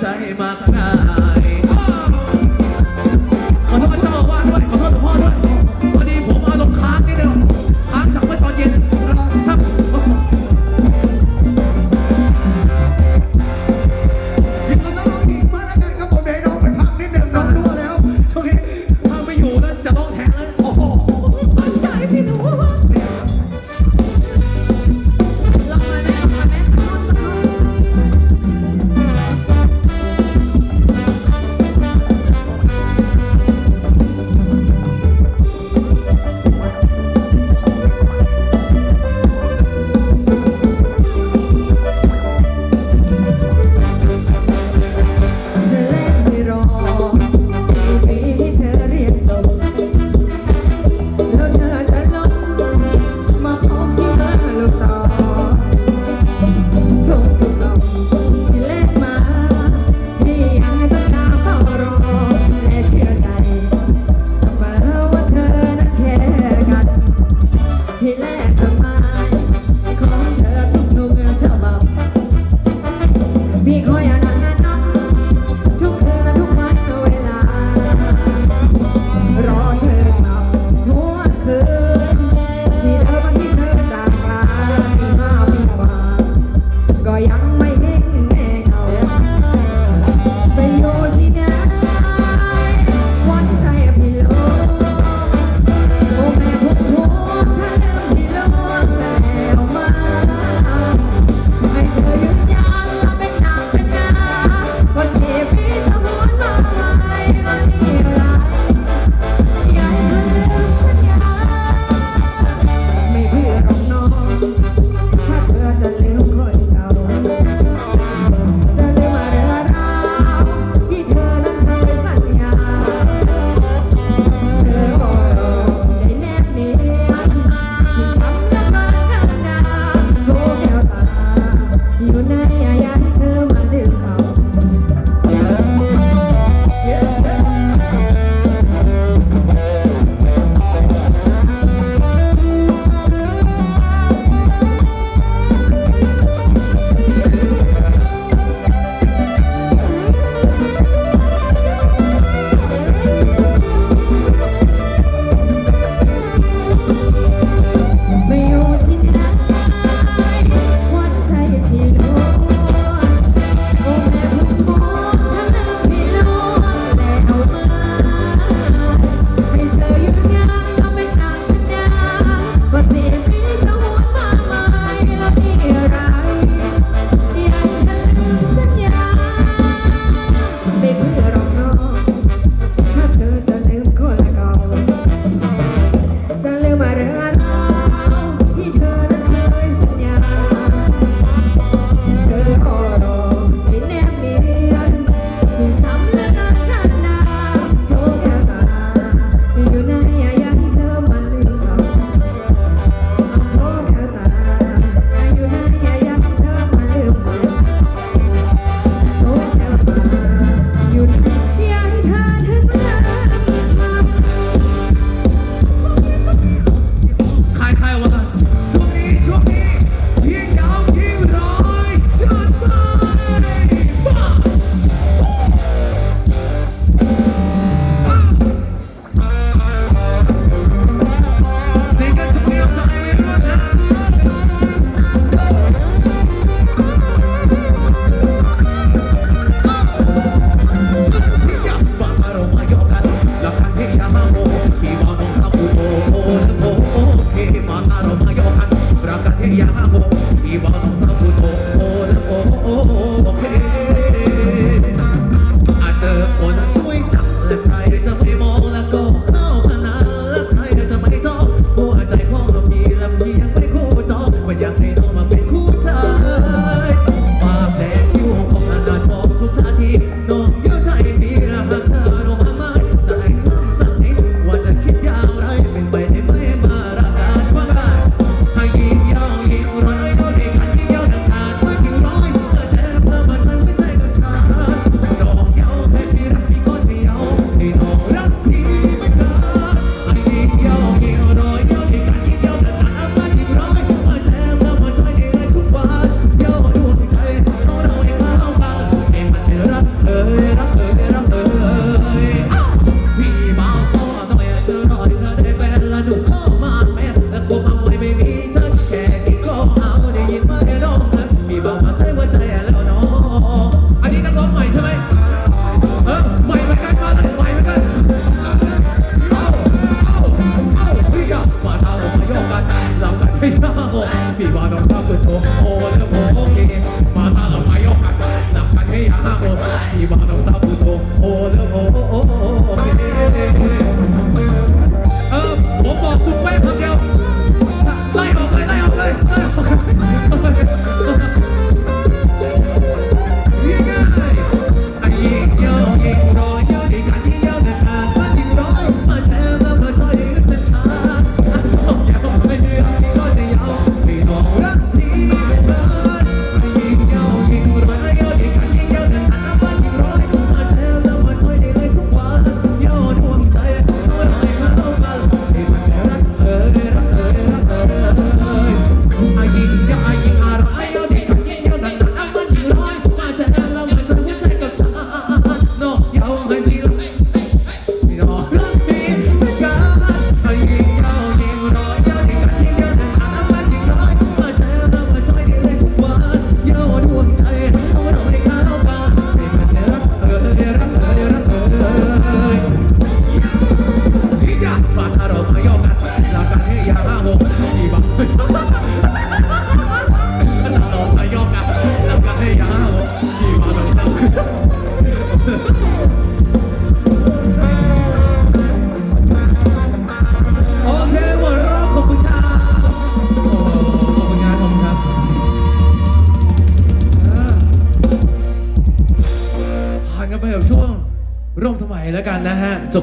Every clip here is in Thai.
time, I'm not.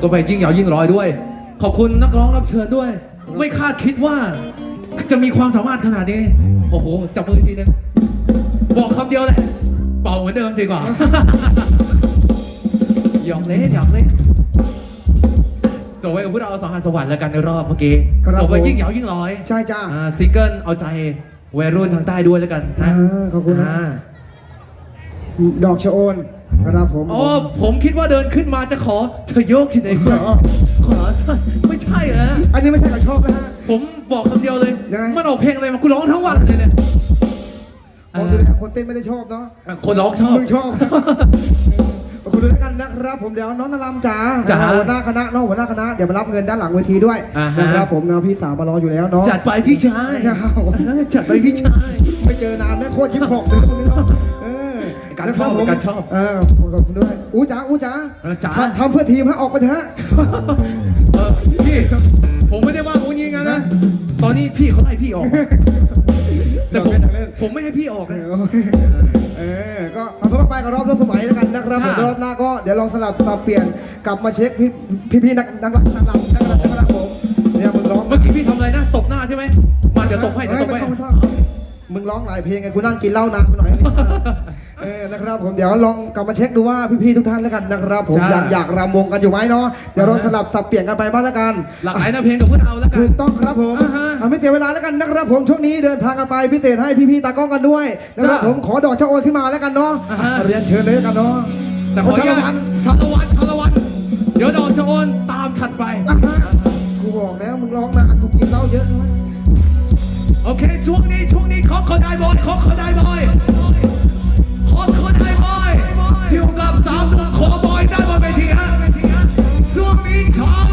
กันไปยิ่งยาวยิ่งร้อยด้วย ขอบคุณนักร้องรับเชิญด้วย ไม่คาดคิดว่า จะมีความสามารถขนาดนี้ โอ้โห จับมือทีนึง บอกคำเดียวแหละ เป่าเหมือนเดิมดีกว่า หยอกเล่นหยอกเล่นจบไว้กับพวกเราสองหันสวรรค์แล้วกันในรอบเมื่อกี้ครับจบไว้ผม ยิ่งเหยาวยิ่งร้อยใช่จ้า อ่าซิงเกิลเอาใจวัยรุ่นทางใต้ด้วยแล้วกันนะ อ่าขอบคุณนะา ดอกชะโอนครับผมอ๋อผมคิดว่าเดินขึ้นมาจะขอเธอโยกที่ไหนขอขอไม่ใช่เหรออันนี้ไม่ใช่กับชอบนะฮะ ผมบอกคำเดียวเลยยังไงมันออกเพลงอะไรมากูร้องทั้งวันเลยเนี่ยมองดูนะคนเต้นไม่ได้ชอบเนาะอ่าคนร้องชอบ มึงชอบขอบคุณด้วยกันนะครับผมเดี๋ยวน้องนารามจ๋าจ๋าหัวหน้าคณะน้องหัวหน้าคณะเดี๋ยวมารับเงินด้านหลังเวทีด้วยอ่าฮะนะครับผมนะพี่สาวมารออยู่แล้วเนาะจัดไปพี่ชายเจ้าจัดไปพี่ชายไม่เจอนานแม่โคตรยิ้มหอกเลยพว กนี้เนาะเออการนะคชอบผมการชอบเออขอบคุณด้วยอู้จ๋าอู้จ๋าเออจ๋าทำทำเพื่อทีมฮะออกไปเถอะเออพี่ผมไม่ได้ว่าผมยิงกันนะ ตอนนี้พี่เขาไล่พี่ออกแต่ผมผมไม่ให้พี่ออกนะเออ ก็ทำเพื่อไปกับรอบรอบสมัยแล้วกันนะครับผมค่ะเดี๋ยวรอบหน้าก็เดี๋ยวลองสลับสลับเปลี่ยนกลับมาเช็คพี่พี่พี่นักนักนักนักนักนักนักนักผมเนี่ยมึงร้องเมื่อกี้พี่ทำอะไรนะตบหน้าใช่ไหมมาเดี๋ยวตบให้เดี๋ยวตบไม่ให้ต้องไม่ต้องมึงร้องหลายเพลงไงกูนั่งกินเหล้านานไปหน่อยเออ นะครับผมเดี๋ยวลองกลับมาเช็คดูว่าพี่ๆทุกท่านแล้วกันนะครับผมจ้าอยากอยากรำวงกันอยู่ไหมเนาะเดี๋ยวเราสลับสับเปลี่ยนกันไปบ้างแล้วกัน หลากหลายแนวเพลงกับพวกเราแล้วกัถูนกต้องครับผมอ่าฮะเอาไม่เสียเวลาแล้วกันนะครับผมช่วงนี้เดินทางกันไปพิเศษให้พี่ๆตากล้องกันด้วยนะครับจ้าผมขอดอกชะโอนขึ้นมาแล้วกันเนาะอ่าฮะ เรียนเชิญเลยแล้วกันเนาะแต่ขออนุญาตชาละวันชาละวันเดี๋ยวดอกชะโอนตามถัดไป อะฮะกูบอกแล้วมึงร้องนานกูกินเหล้าเยอะใช่ไหมโอเค ช่วงนี้ช่วงนี้ขอขอได้บอยขอขอได้บอยขอขอ สามหนุ่มขอบอยได้บนเวทีฮะช่วงนี้ชาละวั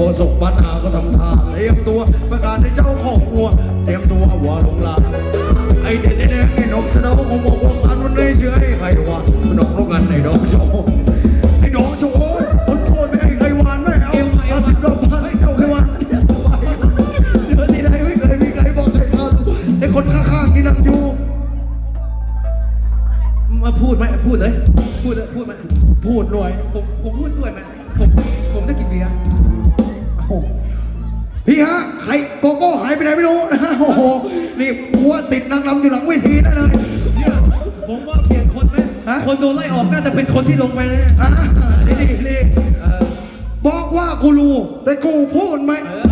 โคศกบ้านนาก็ทำท่าเตรียมตัวประกาศให้เจ้าของวัว เตรียมตัวหัวลงลาไอเด็ดแดงไอ้นกสะเดาของบอกว่าคันมันได้เชื่อไอ้ใครวะมันนกนกกันไอ้ดอกโชว์ไอ้ดอกโชว์คนโคตรไม่ไอ้ใครวานไม่เอาเอาสิบดอกพันไอ้เจ้าใครวานต่อไปเดือนที่ไหนไม่เคยมีใครบอกใครทำไอ้คนข้างๆที่นั่งอยู่มาพูดไหมพูดเลย พูดเลยพูดไหมพูดหน่อยผมผมพูดด้วยไหมผมผมได้กินเบียร์ โกโก้หายไปไหนไม่รู้นะฮะโอ้โห นี่หัวติดนางรำอยู่หลังเวทีนั่นเลยเนี่ยผมว่าเปลี่ยนคนไหมฮะคนโดนไล่ออกน่าจะเป็นคนที่ลงไปนะอะนี่นี่นี่เออบอกว่ากูรู้แต่กูพูดไหมเออ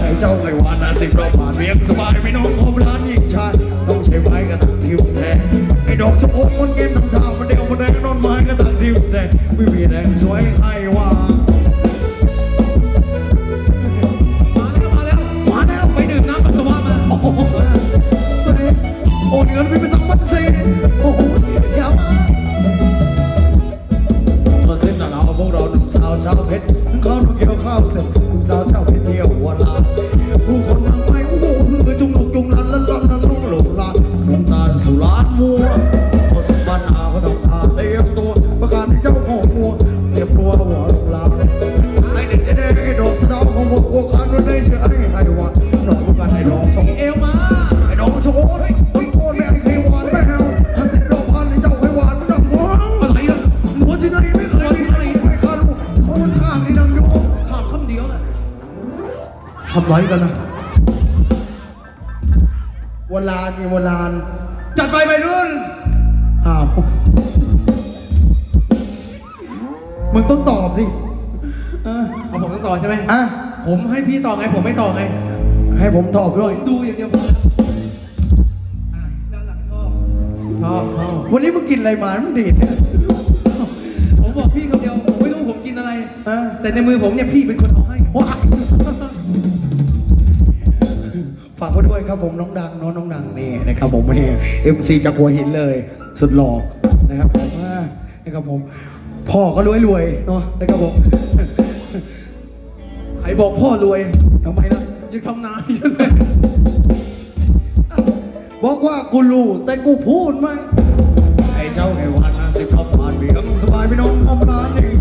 ไอ้เจ้าไอ้วานนาสิบรอบผ่านเวียงสบายไม่น้องคมร้านยิ่งชาติต้องใช้ไม้กระตักทิวแทนไอ้ดอกสะโพกมันเกมทำท่ามันเดียวมันแดงนอนไม้กระตักทิวแทนไม่มีแรงสวยให้ว่ามา จัดไปไปรุ่น อ้าว มึงต้องตอบสิเออเอาผมต้องต่อใช่ไหมอะ ผมให้พี่ต่อไง ผมไม่ต่อไงให้ผมตอบด้วยผมดูอย่างเดียวพออะด้านหลังชอบชอบชอบวันนี้มึงกินอะไรมามันดีดเนี่ยผมบอกพี่คำเดียว ผมไม่รู้ผมกินอะไร อะแต่ในมือผมเนี่ยพี่เป็นคนเอาให้ ว้าย ครับผมน้องดังน้องน้องดังนี่นะครับผมนนี้เอ็มซีจากหัวหินเลย สุดหล่อนะครับผมอ่านะครับผม พ่อก็รวยรวยเนาะนะครับผมใครบอกพ่อรวยทำไมนะยังทำนายอยู่เลยบอกว่ากูรู้แต่กูพูดไหมไอ้เจ้าไอ้วันนั้นสิเขาผ่านเบียงสบายพี่น้องอมร้านนี่ยพี่น้อง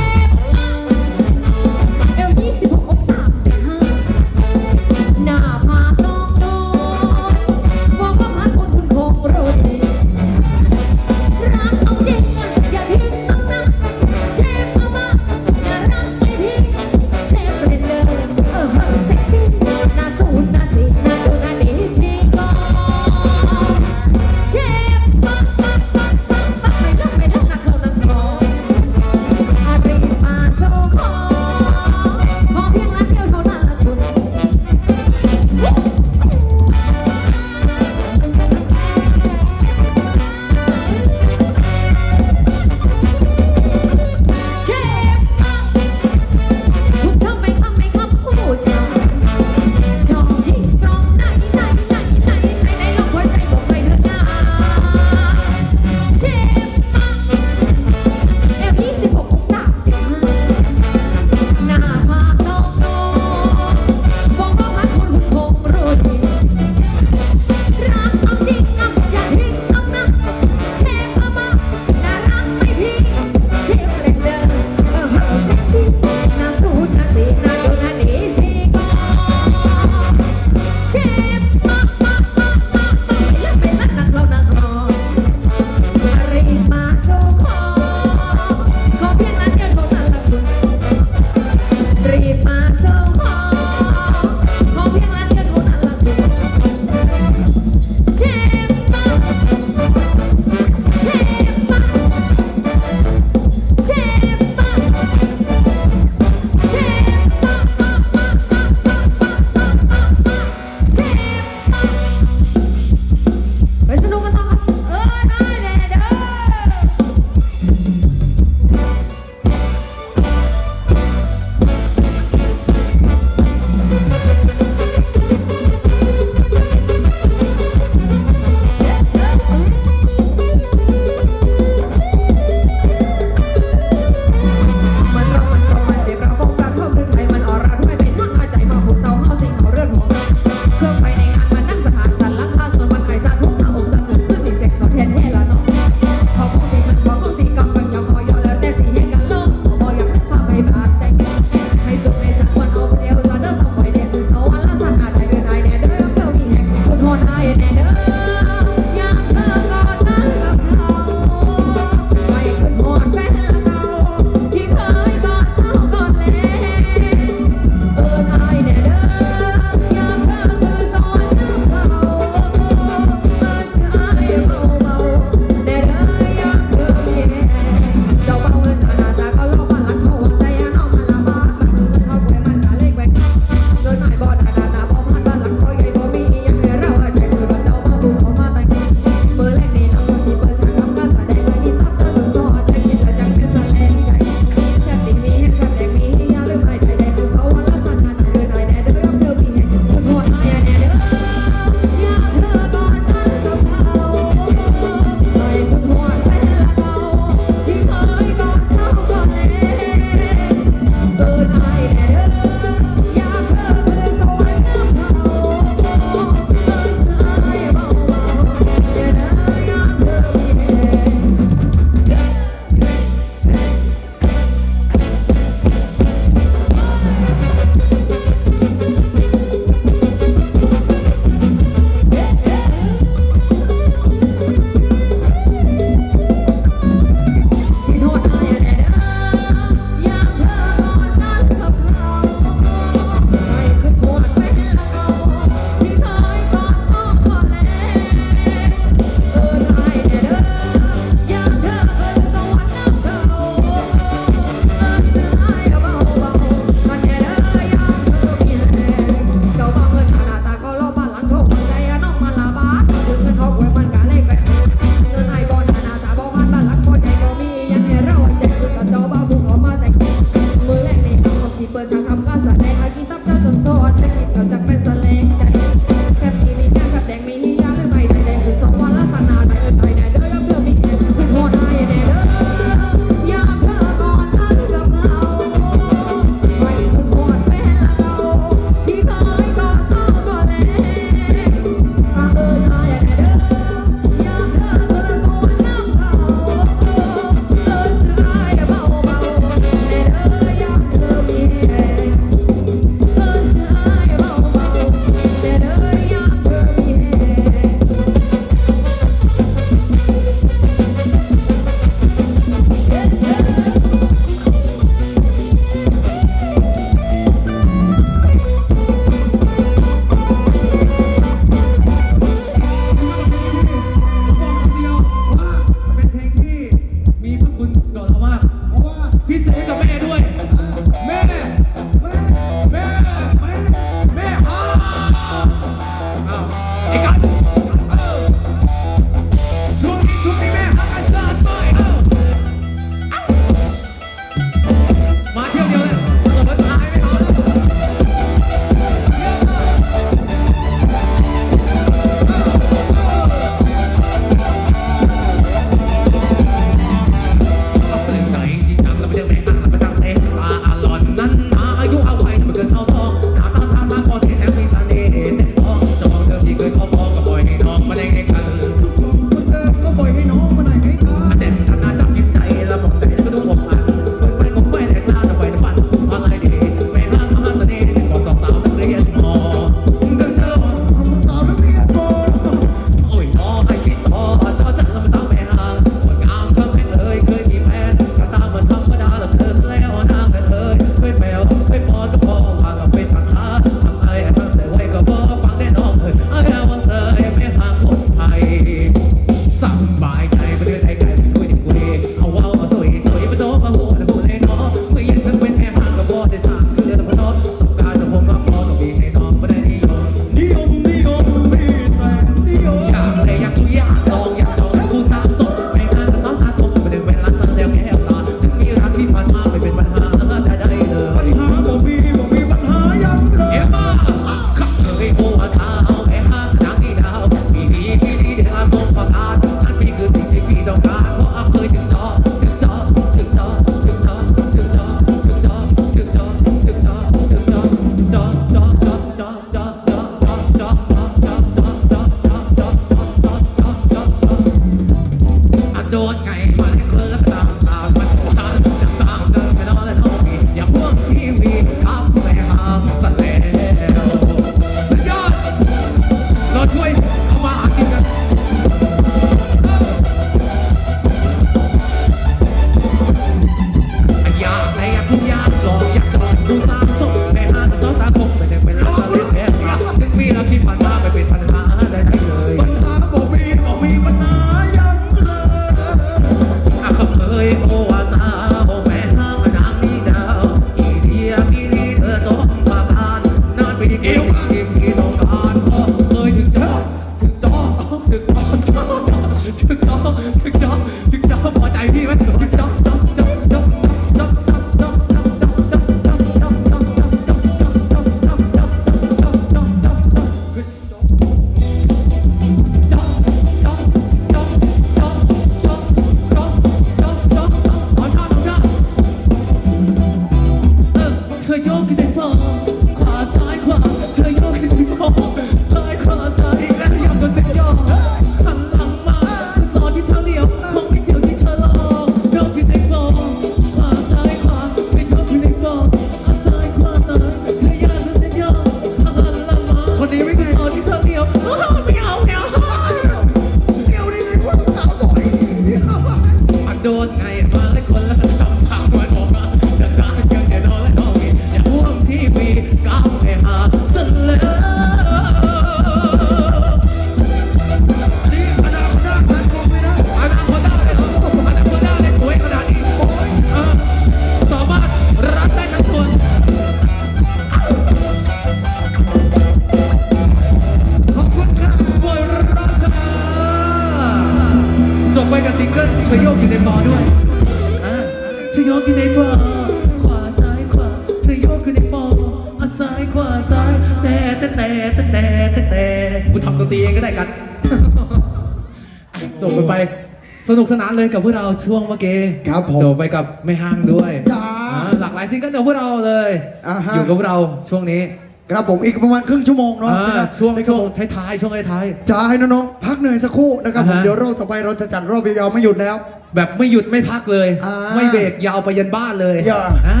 นุกสนานเลยกับพวกเราช่วงเมื่อกี้ครับผมส่งไปกับไม่ห้างด้วยจ้าอ่าหลากหลายซิงเกิลของพวกเราเลย อ่าฮะ อยู่กับพวกเราช่วงนี้ครับผมอีกประมาณครึ่งชั่วโมงเนาะอ่าช่วงในช่วงท้ายๆช่วงท้าย จะให้น้องๆพักเหนื่อยสักครู่นะครับผมอ่าฮะ เดี๋ยวรอบต่อไปเราจะจัดรอบยาวๆไม่หยุดแล้วๆ แบบไม่หยุดไม่พักเลย อ่าไม่เบรกยาวไปยันบ้านเลยอย่า อ่า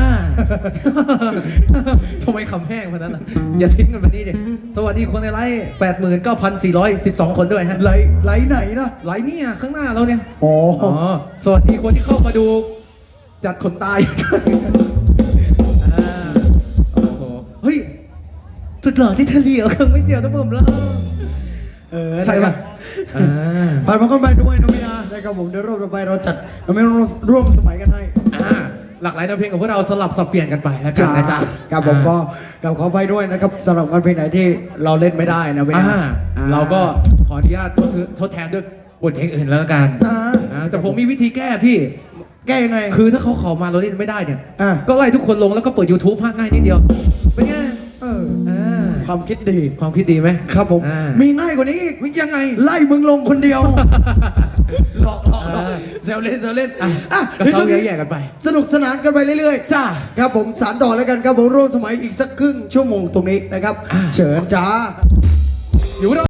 ทำไมคำแห้งขนาดนั้นล่ะ อย่าทิ้งกันวันนี้ดิสวัสดีคนในไลฟ์แปดหมื่นเก้าพันสี่ร้อยสิบสองคนด้วยฮะ ไหลไหลไหนนะไลฟ์เนี่ยข้างหน้าเราเนี่ย อ๋ออ๋อ สวัสดีคนที่เข้ามาดู จัดขนตายอ่าโอ้โห เฮ้ย สุดหล่อที่ทะเลเหรอเครื่องไม่เดียวนะผมแล้ว เออใช่ปะ อ่า ผ่านมาก็ไปด้วยน้องมินา นะครับผมเดี๋ยวรอบต่อไปเราจัดเราไม่ร่วมสมัยกันให้อ่าหลากหลายแนวเพลงของพวกเราสลับสับเปลี่ยนกันไปแล้วกันนะจ๊ะครับผมก็กับขอไปด้วยนะครับสำหรับงานเพลงไหนที่เราเล่นไม่ได้นะเว้ยอ่าอ่าเราก็ขออนุญาตทดททดแทนด้วยบทเพลงอื่นแล้วกันอ่าอ่าแต่ผมมีวิธีแก้พี่ แก้ยังไง คือถ้าเขาขอมาเราเล่นไม่ได้เนี่ยอ่าก็ไล่ทุกคนลงแล้วก็เปิด YouTube ภาคง่ายนิดเดียวเป็นไงเอออ่า ความคิดดี ความคิดดีไหมครับผม อ่ามีง่ายกว่านี้อีกวิยังไง ไล่มึงลงคนเดียว หลอกหลอกหลอกอ่าแซวเล่นแซวเล่นอะอะก็เซาแย่ๆกันไป สนุกสนานกันไปเรื่อยๆจ้าครับผมสารต่อแล้วกันครับผมร่วมสมัยอีกสักครึ่งชั่วโมงตรงนี้นะครับอ่าเชิญจ้า อยู่เรา